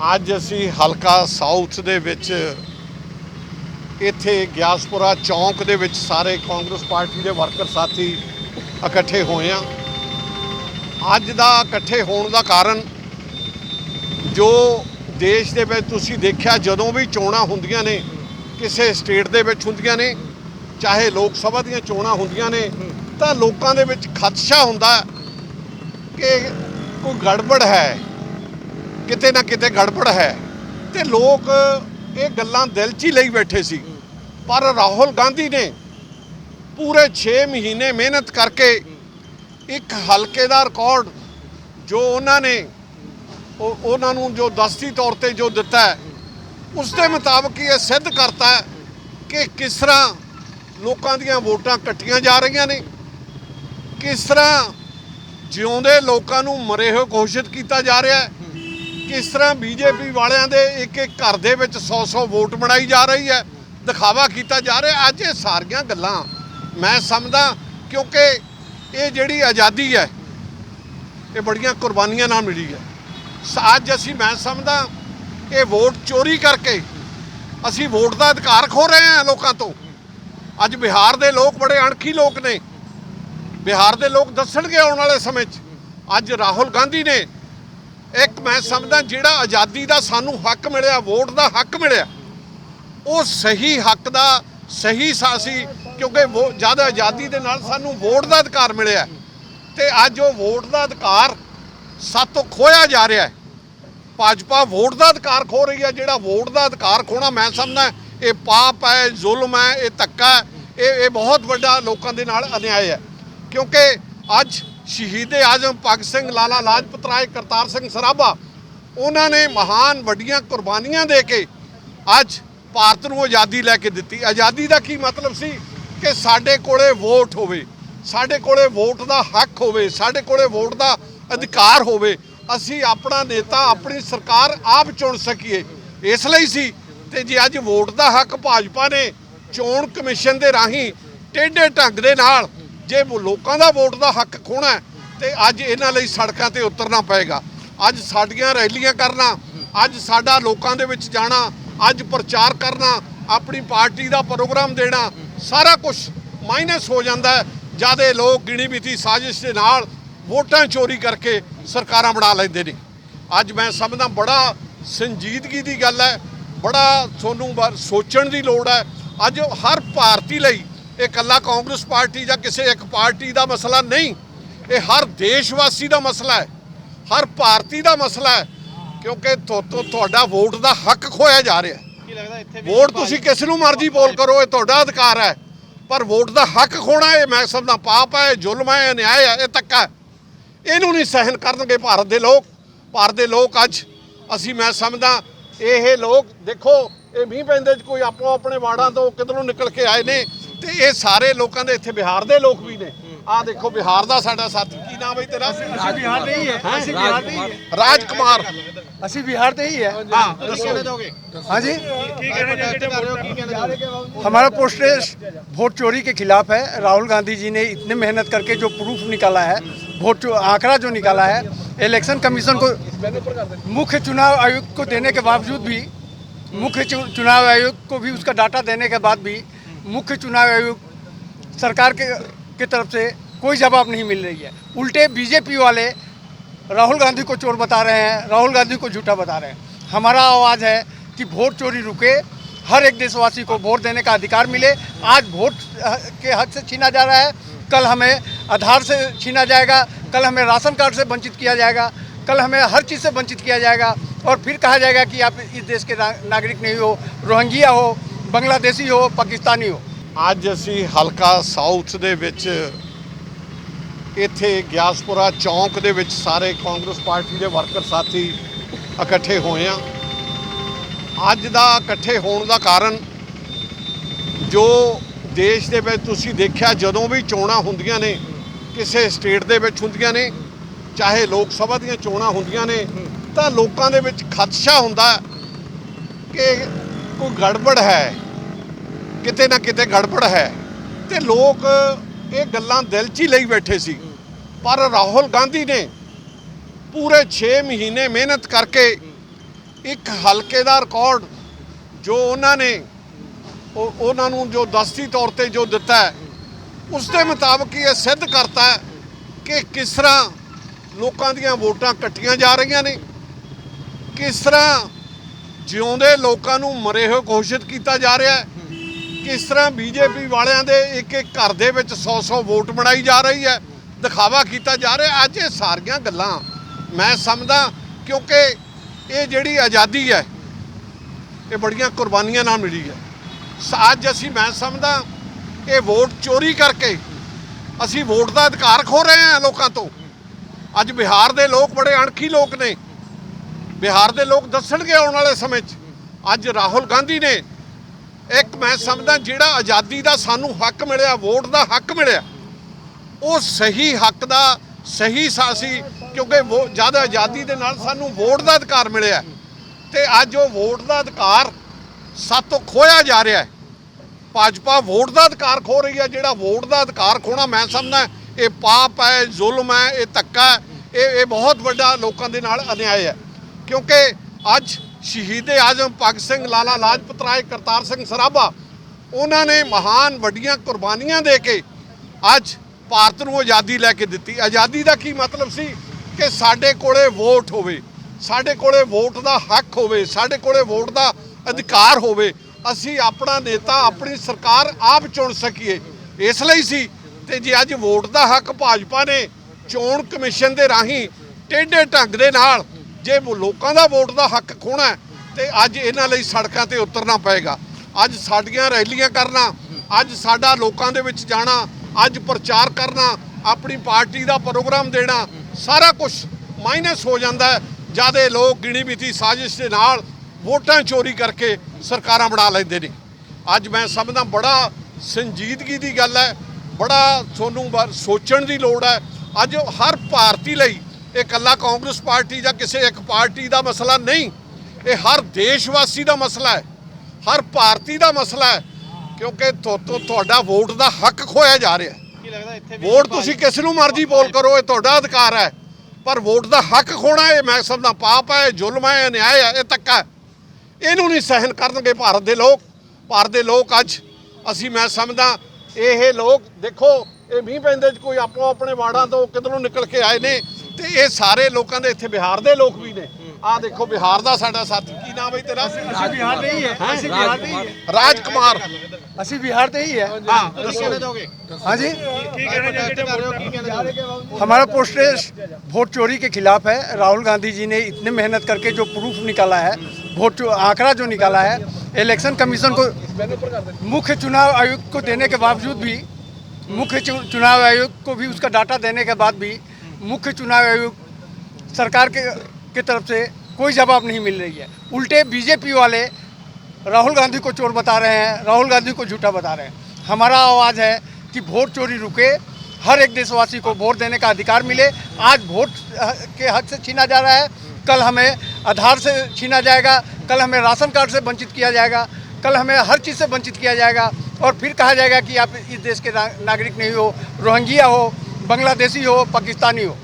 ਅੱਜ ਅਸੀਂ ਹਲਕਾ ਸਾਊਥ ਦੇ ਵਿੱਚ ਇੱਥੇ ਗਿਆਸਪੁਰਾ ਚੌਂਕ ਦੇ ਵਿੱਚ ਸਾਰੇ ਕਾਂਗਰਸ ਪਾਰਟੀ ਦੇ ਵਰਕਰ ਸਾਥੀ ਇਕੱਠੇ ਹੋਏ ਆ ਅੱਜ ਦਾ ਇਕੱਠੇ ਹੋਣ ਦਾ ਕਾਰਨ ਜੋ ਦੇਸ਼ ਦੇ ਵਿੱਚ ਤੁਸੀਂ ਦੇਖਿਆ ਜਦੋਂ ਵੀ ਚੋਣਾਂ ਹੁੰਦੀਆਂ ਨੇ, ਕਿਸੇ ਸਟੇਟ ਦੇ ਵਿੱਚ ਹੁੰਦੀਆਂ ਨੇ, ਚਾਹੇ ਲੋਕ ਸਭਾ ਦੀਆਂ ਚੋਣਾਂ ਹੁੰਦੀਆਂ ਨੇ, ਤਾਂ ਲੋਕਾਂ ਦੇ ਵਿੱਚ ਖਦਸ਼ਾ ਹੁੰਦਾ ਕਿ ਕੋਈ ਗੜਬੜ ਹੈ। ਕਿਤੇ ਨਾ ਕਿਤੇ ਗੜਬੜ ਹੈ। ਤੇ ਲੋਕ ਇਹ ਗੱਲਾਂ ਦਿਲ 'ਚ ਹੀ ਲਈ ਬੈਠੇ ਸੀ। ਪਰ ਰਾਹੁਲ ਗਾਂਧੀ ਨੇ ਪੂਰੇ 6 ਮਹੀਨੇ ਮਿਹਨਤ ਕਰਕੇ ਇੱਕ ਹਲਕੇ ਦਾ ਰਿਕਾਰਡ ਜੋ ਉਹਨਾਂ ਨੇ ਉਹਨਾਂ ਨੂੰ ਜੋ ਦਸਤੀ ਤੌਰ ਤੇ ਜੋ ਦਿੱਤਾ ਹੈ, ਉਸ ਦੇ ਮੁਤਾਬਕ ਹੀ ਇਹ ਸਿੱਧ ਕਰਤਾ ਕਿ ਕਿਸ ਤਰ੍ਹਾਂ ਲੋਕਾਂ ਦੀਆਂ ਵੋਟਾਂ ਕੱਟੀਆਂ ਜਾ ਰਹੀਆਂ ਨੇ, ਕਿਸ ਤਰ੍ਹਾਂ ਜਿਉਂਦੇ ਲੋਕਾਂ ਨੂੰ ਮਰੇ ਹੋਏ ਘੋਸ਼ਿਤ ਕੀਤਾ ਜਾ ਰਿਹਾ ਹੈ। ਕਿਸ ਤਰ੍ਹਾਂ ਬੀਜੇਪੀ ਵਾਲਿਆਂ ਦੇ ਇੱਕ ਇੱਕ ਘਰ ਦੇ ਵਿੱਚ 100-100 ਵੋਟ ਬਣਾਈ ਜਾ ਰਹੀ ਹੈ, ਦਿਖਾਵਾ ਕੀਤਾ ਜਾ ਰਿਹਾ, ਅੱਜ ਇਹ ਸਾਰੀਆਂ ਗੱਲਾਂ ਮੈਂ ਸਮਝਦਾ ਕਿਉਂਕਿ ਇਹ ਜਿਹੜੀ ਆਜ਼ਾਦੀ ਹੈ, ਇਹ ਬੜੀਆਂ ਕੁਰਬਾਨੀਆਂ ਨਾਲ ਮਿਲੀ ਹੈ। ਸ- ਅੱਜ ਅਸੀਂ ਮੈਂ ਸਮਝਦਾ ਇਹ ਵੋਟ ਚੋਰੀ ਕਰਕੇ ਅਸੀਂ ਵੋਟ ਦਾ ਅਧਿਕਾਰ ਖੋ ਰਹੇ ਹਾਂ ਲੋਕਾਂ ਤੋਂ। ਅੱਜ ਬਿਹਾਰ ਦੇ ਲੋਕ ਬੜੇ ਅਣਖੀ ਲੋਕ ਨੇ। ਬਿਹਾਰ ਦੇ ਲੋਕ ਦੱਸਣਗੇ ਆਉਣ ਵਾਲੇ ਸਮੇਂ 'ਚ। ਅੱਜ ਰਾਹੁਲ ਗਾਂਧੀ ਨੇ ਮੈਂ ਸਮਝਦਾ ਜਿਹੜਾ ਆਜ਼ਾਦੀ ਦਾ ਸਾਨੂੰ ਹੱਕ ਮਿਲਿਆ, ਵੋਟ ਦਾ ਹੱਕ ਮਿਲਿਆ, ਉਹ ਸਹੀ ਹੱਕ ਦਾ ਸਹੀ ਸਾਸੀ ਕਿਉਂਕਿ ਵੋ- ਜਦ ਆਜ਼ਾਦੀ ਦੇ ਨਾਲ ਸਾਨੂੰ ਵੋਟ ਦਾ ਅਧਿਕਾਰ ਮਿਲਿਆ ਤੇ ਅੱਜ ਉਹ ਵੋਟ ਦਾ ਅਧਿਕਾਰ ਸਾਤੋਂ ਖੋਇਆ ਜਾ ਰਿਹਾ ਹੈ। ਭਾਜਪਾ ਵੋਟ ਦਾ ਅਧਿਕਾਰ ਖੋ ਰਹੀ ਹੈ, ਜਿਹੜਾ ਵੋਟ ਦਾ ਅਧਿਕਾਰ ਖੋਣਾ ਮੈਂ ਸਮਝਦਾ, ਇਹ ਪਾਪ ਹੈ ਜ਼ੁਲਮ ਹੈ, ਇਹ ਧੱਕਾ ਇਹ ਇਹ ਬਹੁਤ ਵੱਡਾ ਲੋਕਾਂ ਦੇ ਨਾਲ ਅਨਿਆਏ ਹੈ। ਕਿਉਂਕਿ ਅੱਜ ਸ਼ਹੀਦੇ ਆਜ਼ਮ ਭਗਤ ਸਿੰਘ, ਲਾਲਾ ਲਾਜਪਤ ਰਾਏ, ਕਰਤਾਰ ਸਿੰਘ ਸਰਾਭਾ। ਉਹਨਾਂ ਨੇ ਮਹਾਨ ਵੱਡੀਆਂ ਕੁਰਬਾਨੀਆਂ ਦੇ ਕੇ ਅੱਜ ਭਾਰਤ ਨੂੰ ਆਜ਼ਾਦੀ ਲੈ ਕੇ ਦਿੱਤੀ। ਆਜ਼ਾਦੀ ਦਾ ਕੀ ਮਤਲਬ ਸੀ? ਕਿ ਸਾਡੇ ਕੋਲੇ ਵੋਟ ਹੋਵੇ, ਸਾਡੇ ਕੋਲੇ ਵੋਟ ਦਾ ਹੱਕ ਹੋਵੇ, ਸਾਡੇ ਕੋਲੇ ਵੋਟ ਦਾ ਅਧਿਕਾਰ ਹੋਵੇ, ਅਸੀਂ ਆਪਣਾ ਨੇਤਾ, ਆਪਣੀ ਸਰਕਾਰ ਆਪ ਚੁਣ ਸਕੀਏ। ਇਸ ਲਈ ਸੀ ਤੇ ਜੇ ਅੱਜ ਵੋਟ ਦਾ ਹੱਕ ਭਾਜਪਾ ਨੇ ਚੋਣ ਕਮਿਸ਼ਨ ਦੇ ਰਾਹੀਂ ਟੇਢੇ ਢੰਗ ਦੇ ਨਾਲ ਜੇ ਲੋਕਾਂ ਦਾ ਵੋਟ ਦਾ ਹੱਕ ਖੋਣਾ ਹੈ, ਤੇ ਅੱਜ ਇਹਨਾਂ ਲਈ ਸੜਕਾਂ ਤੇ ਉਤਰਨਾ ਪਏਗਾ। ਅੱਜ ਸਾਡੀਆਂ ਰੈਲੀਆਂ ਕਰਨਾ ਅੱਜ ਸਾਡਾ ਲੋਕਾਂ ਦੇ ਵਿੱਚ ਜਾਣਾ ਅੱਜ ਪ੍ਰਚਾਰ ਕਰਨਾ ਆਪਣੀ ਪਾਰਟੀ ਦਾ ਪ੍ਰੋਗਰਾਮ ਦੇਣਾ ਸਾਰਾ ਕੁਝ ਮਾਈਨਸ ਹੋ ਜਾਂਦਾ ਹੈ। ਜਦ ਇਹ ਲੋਕ ਗਿਣੀ ਮਿਤੀ ਸਾਜ਼ਿਸ਼ ਦੇ ਨਾਲ ਵੋਟਾਂ ਚੋਰੀ ਕਰਕੇ ਸਰਕਾਰਾਂ ਬਣਾ ਲੈਂਦੇ ਨੇ। ਅੱਜ ਮੈਂ ਸਮਝਦਾ ਬੜਾ ਸੰਜੀਦਗੀ ਦੀ ਗੱਲ ਹੈ ਬੜਾ ਤੁਹਾਨੂੰ ਬ- ਸੋਚਣ ਦੀ ਲੋੜ ਹੈ। ਅੱਜ ਹਰ ਭਾਰਤੀ ਲਈ ਇਹ ਇਕੱਲਾ ਕਾਂਗਰਸ ਪਾਰਟੀ ਜਾਂ ਕਿਸੇ ਇੱਕ ਪਾਰਟੀ ਦਾ ਮਸਲਾ ਨਹੀਂ ਇਹ ਹਰ ਦੇਸ਼ ਵਾਸੀ ਦਾ ਮਸਲਾ ਹੈ ਹਰ ਭਾਰਤੀ ਦਾ ਮਸਲਾ ਹੈ ਕਿਉਂਕਿ ਤੁਹਾਡਾ ਵੋਟ ਦਾ ਹੱਕ ਖੋਇਆ ਜਾ ਰਿਹਾ ਹੈ। ਕੀ ਲੱਗਦਾ ਇੱਥੇ ਵੋਟ ਤੁਸੀਂ ਕਿਸ ਨੂੰ ਮਰਜ਼ੀ ਬੋਲ ਕਰੋ ਇਹ ਤੁਹਾਡਾ ਅਧਿਕਾਰ ਹੈ ਪਰ ਵੋਟ ਦਾ ਹੱਕ ਖੋਣਾ ਇਹ ਮੈਂ ਸਮਝਦਾ ਪਾਪ ਹੈ ਜ਼ੁਲਮ ਹੈ ਅਨਿਆਏ ਹੈ ਇਹ ਹੈ। ਇਹਨੂੰ ਨਹੀਂ ਸਹਿਨ ਕਰਨਗੇ ਭਾਰਤ ਦੇ ਲੋਕ ਭਾਰਤ ਦੇ ਲੋਕ ਅੱਜ ਅਸੀਂ ਮੈਂ ਸਮਝਦਾ ਇਹ ਲੋਕ ਦੇਖੋ ਇਹ ਮੀਂਹ ਪੈਂਦੇ ਚ ਕੋਈ ਆਪੋ ਆਪਣੇ ਵਾੜਾਂ ਤੋਂ ਕਿਧਰੋਂ ਨਿਕਲ ਕੇ ਆਏ ਨੇ ਤੇ ਇਹ ਸਾਰੇ ਲੋਕਾਂ ਦੇ ਇੱਥੇ ਬਿਹਾਰ ਦੇ ਲੋਕ ਵੀ ਨੇ। ਆ ਦੇਖੋ ਬਿਹਾਰ ਦਾ ਸਾਡਾ ਸਾਥੀ। ਕੀ ਨਾਮ ਹੈ ਤੇਰਾ? ਅਸੀਂ ਬਿਹਾਰ ਦੇ ਹੀ ਹੈ। ਅਸੀਂ ਬਿਹਾਰ ਦੇ ਹੀ ਹੈ। से ही है हाँ हाँ जी हमारा प्रोटेस्ट वोट चोरी के खिलाफ है राहुल गांधी जी ने इतने मेहनत करके जो प्रूफ निकाला है वोट आंकड़ा जो निकाला है इलेक्शन कमीशन को मुख्य चुनाव आयुक्त को देने के बावजूद भी मुख्य चुनाव आयोग को भी उसका डाटा देने के बाद भी मुख्य चुनाव आयोग सरकार के, की तरफ़ से कोई जवाब नहीं मिल रही है। उल्टे बीजेपी वाले राहुल गांधी को चोर बता रहे हैं, राहुल गांधी को झूठा बता रहे हैं। हमारा आवाज़ है कि वोट चोरी रुके, हर एक देशवासी को वोट देने का अधिकार मिले। आज वोट के हक से छीना जा रहा है। कल हमें आधार से छीना जाएगा, कल हमें राशन कार्ड से वंचित किया जाएगा, कल हमें हर चीज़ से वंचित किया जाएगा। और फिर कहा जाएगा कि आप इस देश के नागरिक नहीं हो, रोहंगिया हो ਬੰਗਲਾਦੇਸ਼ੀ ਹੋ, ਪਾਕਿਸਤਾਨੀ ਹੋ? ਅੱਜ ਅਸੀਂ ਹਲਕਾ ਸਾਊਥ ਦੇ ਵਿੱਚ ਇੱਥੇ ਗਿਆਸਪੁਰਾ ਚੌਂਕ ਦੇ ਵਿੱਚ ਸਾਰੇ ਕਾਂਗਰਸ ਪਾਰਟੀ ਦੇ ਵਰਕਰ ਸਾਥੀ ਇਕੱਠੇ ਹੋਏ ਆ ਅੱਜ ਦਾ ਇਕੱਠੇ ਹੋਣ ਦਾ ਕਾਰਨ ਜੋ ਦੇਸ਼ ਦੇ ਵਿੱਚ ਤੁਸੀਂ ਦੇਖਿਆ, ਜਦੋਂ ਵੀ ਚੋਣਾਂ ਹੁੰਦੀਆਂ ਨੇ, ਕਿਸੇ ਸਟੇਟ ਦੇ ਵਿੱਚ ਹੁੰਦੀਆਂ ਨੇ, ਚਾਹੇ ਲੋਕ ਸਭਾ ਦੀਆਂ ਚੋਣਾਂ ਹੁੰਦੀਆਂ ਨੇ, ਤਾਂ ਲੋਕਾਂ ਦੇ ਵਿੱਚ ਖਦਸ਼ਾ ਹੁੰਦਾ ਕਿ ਕੋਈ ਗੜਬੜ ਹੈ, ਕਿਤੇ ਨਾ ਕਿਤੇ ਗੜਬੜ ਹੈ। ਤੇ ਲੋਕ ਇਹ ਗੱਲਾਂ ਦਿਲ 'ਚ ਹੀ ਲਈ ਬੈਠੇ ਸੀ। ਪਰ ਰਾਹੁਲ ਗਾਂਧੀ ਨੇ ਪੂਰੇ 6 ਮਹੀਨੇ ਮਿਹਨਤ ਕਰਕੇ ਇੱਕ ਹਲਕੇ ਦਾ ਰਿਕਾਰਡ ਜੋ ਉਹਨਾਂ ਨੇ ਉਹਨਾਂ ਨੂੰ ਜੋ ਦਸਤੀ ਤੌਰ ਤੇ ਜੋ ਦਿੱਤਾ ਉਸ ਦੇ ਮੁਤਾਬਕ ਹੀ ਇਹ ਸਿੱਧ ਕਰਤਾ ਕਿ ਕਿਸ ਤਰ੍ਹਾਂ ਲੋਕਾਂ ਦੀਆਂ ਵੋਟਾਂ ਕੱਟੀਆਂ ਜਾ ਰਹੀਆਂ ਨੇ, ਕਿਸ ਤਰ੍ਹਾਂ ਜਿਉਂਦੇ ਲੋਕਾਂ ਨੂੰ ਮਰੇ ਹੋਏ ਘੋਸ਼ਿਤ ਕੀਤਾ ਜਾ ਰਿਹਾ ਹੈ। ਕਿਸ ਤਰ੍ਹਾਂ ਬੀਜੇਪੀ ਵਾਲਿਆਂ ਦੇ ਇੱਕ ਇੱਕ ਘਰ ਦੇ ਵਿੱਚ 100-100 ਵੋਟ ਬਣਾਈ ਜਾ ਰਹੀ ਹੈ, ਦਿਖਾਵਾ ਕੀਤਾ ਜਾ ਰਿਹਾ ਅੱਜ ਇਹ ਸਾਰੀਆਂ ਗੱਲਾਂ ਮੈਂ ਸਮਝਦਾ ਕਿਉਂਕਿ ਇਹ ਜਿਹੜੀ ਆਜ਼ਾਦੀ ਹੈ, ਇਹ ਬੜੀਆਂ ਕੁਰਬਾਨੀਆਂ ਨਾਲ ਮਿਲੀ ਹੈ। ਅੱਜ ਅਸੀਂ ਮੈਂ ਸਮਝਦਾ ਇਹ ਵੋਟ ਚੋਰੀ ਕਰਕੇ ਅਸੀਂ ਵੋਟ ਦਾ ਅਧਿਕਾਰ ਖੋ ਰਹੇ ਹਾਂ ਲੋਕਾਂ ਤੋਂ। ਅੱਜ ਬਿਹਾਰ ਦੇ ਲੋਕ ਬੜੇ ਅਣਖੀ ਲੋਕ ਨੇ। ਬਿਹਾਰ ਦੇ ਲੋਕ ਦੱਸਣਗੇ ਆਉਣ ਵਾਲੇ ਸਮੇਂ 'ਚ। ਅੱਜ ਰਾਹੁਲ ਗਾਂਧੀ ਨੇ ਇੱਕ ਮੈਂ ਸਮਝਦਾ ਜਿਹੜਾ ਆਜ਼ਾਦੀ ਦਾ ਸਾਨੂੰ ਹੱਕ ਮਿਲਿਆ, ਵੋਟ ਦਾ ਹੱਕ ਮਿਲਿਆ, ਉਹ ਸਹੀ ਹੱਕ ਦਾ ਸਹੀ ਸਾਸੀ ਕਿਉਂਕਿ ਵੋ- ਜਦ ਆਜ਼ਾਦੀ ਦੇ ਨਾਲ ਸਾਨੂੰ ਵੋਟ ਦਾ ਅਧਿਕਾਰ ਮਿਲਿਆ ਤੇ ਅੱਜ ਉਹ ਵੋਟ ਦਾ ਅਧਿਕਾਰ ਸਾਤੋਂ ਖੋਇਆ ਜਾ ਰਿਹਾ ਹੈ। ਭਾਜਪਾ ਵੋਟ ਦਾ ਅਧਿਕਾਰ ਖੋ ਰਹੀ ਹੈ, ਜਿਹੜਾ ਵੋਟ ਦਾ ਅਧਿਕਾਰ ਖੋਣਾ ਮੈਂ ਸਮਝਦਾ, ਇਹ ਪਾਪ ਹੈ ਜ਼ੁਲਮ ਹੈ, ਇਹ ਧੱਕਾ ਹੈ, ਇਹ ਇਹ ਬਹੁਤ ਵੱਡਾ ਲੋਕਾਂ ਦੇ ਨਾਲ ਅਨਿਆਏ ਹੈ। ਕਿਉਂਕਿ ਅੱਜ ਸ਼ਹੀਦ ਆਜ਼ਮ ਭਗਤ ਸਿੰਘ, ਲਾਲਾ ਲਾਜਪਤ ਰਾਏ, ਕਰਤਾਰ ਸਿੰਘ ਸਰਾਭਾ, ਉਹਨਾਂ ਨੇ ਮਹਾਨ ਵੱਡੀਆਂ ਕੁਰਬਾਨੀਆਂ ਦੇ ਕੇ ਅੱਜ ਭਾਰਤ ਨੂੰ ਆਜ਼ਾਦੀ ਲੈ ਕੇ ਦਿੱਤੀ। ਆਜ਼ਾਦੀ ਦਾ ਕੀ ਮਤਲਬ ਸੀ? ਕਿ ਸਾਡੇ ਕੋਲੇ ਵੋਟ ਹੋਵੇ, ਸਾਡੇ ਕੋਲੇ ਵੋਟ ਦਾ ਹੱਕ ਹੋਵੇ, ਸਾਡੇ ਕੋਲੇ ਵੋਟ ਦਾ ਅਧਿਕਾਰ ਹੋਵੇ, ਅਸੀਂ ਆਪਣਾ ਨੇਤਾ, ਆਪਣੀ ਸਰਕਾਰ ਆਪ ਚੁਣ ਸਕੀਏ। ਇਸ ਲਈ ਸੀ ਤੇ ਜੇ ਅੱਜ ਵੋਟ ਦਾ ਹੱਕ ਭਾਜਪਾ ਨੇ ਚੋਣ ਕਮਿਸ਼ਨ ਦੇ ਰਾਹੀਂ ਟੇਢੇ ਢੰਗ ਦੇ ਨਾਲ ਜੇ ਲੋਕਾਂ ਦਾ ਵੋਟ ਦਾ ਹੱਕ ਖੋਣਾ ਹੈ, ਤੇ ਅੱਜ ਇਹਨਾਂ ਲਈ ਸੜਕਾਂ ਤੇ ਉਤਰਨਾ ਪਏਗਾ। ਅੱਜ ਸਾਡੀਆਂ ਰੈਲੀਆਂ ਕਰਨਾ ਅੱਜ ਸਾਡਾ ਲੋਕਾਂ ਦੇ ਵਿੱਚ ਜਾਣਾ ਅੱਜ ਪ੍ਰਚਾਰ ਕਰਨਾ ਆਪਣੀ ਪਾਰਟੀ ਦਾ ਪ੍ਰੋਗਰਾਮ ਦੇਣਾ ਸਾਰਾ ਕੁਝ ਮਾਈਨਸ ਹੋ ਜਾਂਦਾ ਹੈ ਜਦ ਇਹ ਲੋਕ ਗਿਣੀ ਮਿਤੀ ਸਾਜ਼ਿਸ਼ ਦੇ ਨਾਲ ਵੋਟਾਂ ਚੋਰੀ ਕਰਕੇ ਸਰਕਾਰਾਂ ਬਣਾ ਲੈਂਦੇ ਨੇ। ਅੱਜ ਮੈਂ ਸਮਝਦਾ ਬੜਾ ਸੰਜੀਦਗੀ ਦੀ ਗੱਲ ਹੈ ਬੜਾ ਤੁਹਾਨੂੰ ਸੋਚਣ ਦੀ ਲੋੜ ਹੈ। ਅੱਜ ਹਰ ਭਾਰਤੀ ਲਈ ਇਹ ਇਕੱਲਾ ਕਾਂਗਰਸ ਪਾਰਟੀ ਜਾਂ ਕਿਸੇ ਇੱਕ ਪਾਰਟੀ ਦਾ ਮਸਲਾ ਨਹੀਂ। ਇਹ ਹਰ ਦੇਸ਼ਵਾਸੀ ਦਾ ਮਸਲਾ ਹੈ ਹਰ ਭਾਰਤੀ ਦਾ ਮਸਲਾ ਹੈ ਕਿਉਂਕਿ ਤੁਹਾਡਾ ਵੋਟ ਦਾ ਹੱਕ ਖੋਇਆ ਜਾ ਰਿਹਾ ਹੈ। ਕੀ ਲੱਗਦਾ ਇੱਥੇ ਵੀ ਵੋਟ ਤੁਸੀਂ ਕਿਸ ਨੂੰ ਮਰਜ਼ੀ ਬੋਲ ਕਰੋ ਇਹ ਤੁਹਾਡਾ ਅਧਿਕਾਰ ਹੈ। ਪਰ ਵੋਟ ਦਾ ਹੱਕ ਖੋਣਾ ਇਹ ਮੈਂ ਸਮਝਦਾ ਪਾਪ ਹੈ ਇਹ ਜ਼ੁਲਮ ਹੈ ਇਹ ਅਨਿਆਏ ਹੈ ਇਹ ਹੈ। ਇਹਨੂੰ ਨਹੀਂ ਸਹਿਨ ਕਰਨਗੇ ਭਾਰਤ ਦੇ ਲੋਕ। ਭਾਰਤ ਦੇ ਲੋਕ ਅੱਜ ਅਸੀਂ ਮੈਂ ਸਮਝਦਾ ਇਹ ਲੋਕ ਦੇਖੋ ਇਹ ਮੀਂਹ ਪੈਂਦੇ ਚ ਕੋਈ ਆਪੋ ਆਪਣੇ ਵਾੜਾਂ ਤੋਂ ਕਿਧਰੋਂ ਨਿਕਲ ਕੇ ਆਏ ਨੇ तो ये सारे लोगों के इतने बिहार के लोग भी ने आ देखो बिहार का ਸਾਡਾ ਸਾਥੀ। की नाम है तेरा ਅਸੀਂ ਬਿਹਾਰ ਦੇ ਹੀ ही है हाँ जी हमारा प्रोटेस्ट वोट चोरी के खिलाफ है राहुल गांधी जी ने इतने मेहनत करके जो प्रूफ निकाला है वोट आंकड़ा जो निकाला है इलेक्शन कमीशन को मुख्य चुनाव आयुक्त को देने के बावजूद भी मुख्य चुनाव आयुक्त को भी उसका डाटा देने के बाद भी मुख्य चुनाव आयुक्त सरकार के, की तरफ़ से कोई जवाब नहीं मिल रही है। उल्टे बीजेपी वाले राहुल गांधी को चोर बता रहे हैं, राहुल गांधी को झूठा बता रहे हैं। हमारा आवाज़ है कि वोट चोरी रुके, हर एक देशवासी को वोट देने का अधिकार मिले। आज वोट के हक से छीना जा रहा है, कल हमें आधार से छीना जाएगा, कल हमें राशन कार्ड से वंचित किया जाएगा, कल हमें हर चीज़ से वंचित किया जाएगा। और फिर कहा जाएगा कि आप इस देश के नागरिक नहीं हो, रोहंगिया हो बांग्लादेशी हो पाकिस्तानी हो